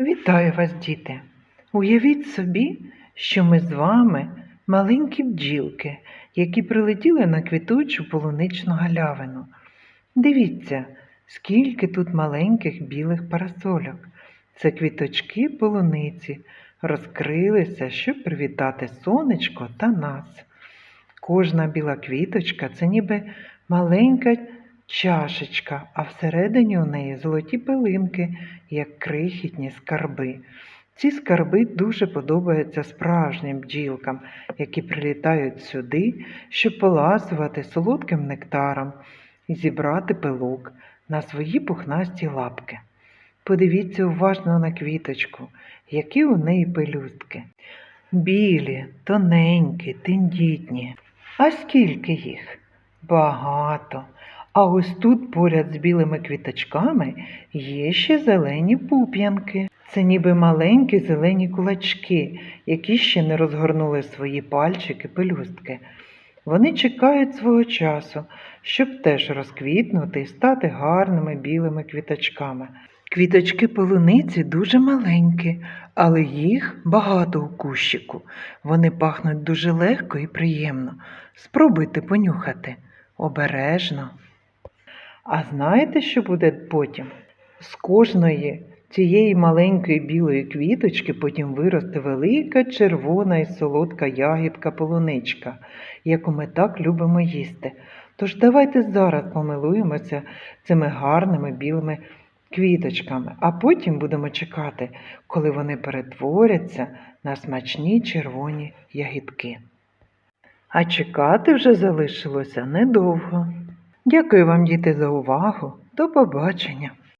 Вітаю вас, діти! Уявіть собі, що ми з вами маленькі бджілки, які прилетіли на квітучу полуничну галявину. Дивіться, скільки тут маленьких білих парасольок. Це квіточки полуниці розкрилися, щоб привітати сонечко та нас. Кожна біла квіточка це ніби маленька чашечка, а всередині у неї золоті пилинки, як крихітні скарби. Ці скарби дуже подобаються справжнім бджілкам, які прилітають сюди, щоб поласувати солодким нектаром і зібрати пилок на свої пухнасті лапки. Подивіться уважно на квіточку, які у неї пелюстки. Білі, тоненькі, тендітні. А скільки їх? Багато. А ось тут поряд з білими квіточками є ще зелені пуп'янки. Це ніби маленькі зелені кулачки, які ще не розгорнули свої пальчики пелюстки. Вони чекають свого часу, щоб теж розквітнути і стати гарними білими квіточками. Квіточки полуниці дуже маленькі, але їх багато у кущику. Вони пахнуть дуже легко і приємно. Спробуйте понюхати обережно. А знаєте, що буде потім? З кожної цієї маленької білої квіточки потім виросте велика червона і солодка ягідка полуничка, яку ми так любимо їсти. Тож давайте зараз помилуємося цими гарними білими квіточками, а потім будемо чекати, коли вони перетворяться на смачні червоні ягідки. А чекати вже залишилося недовго. Дякую вам, діти, за увагу. До побачення!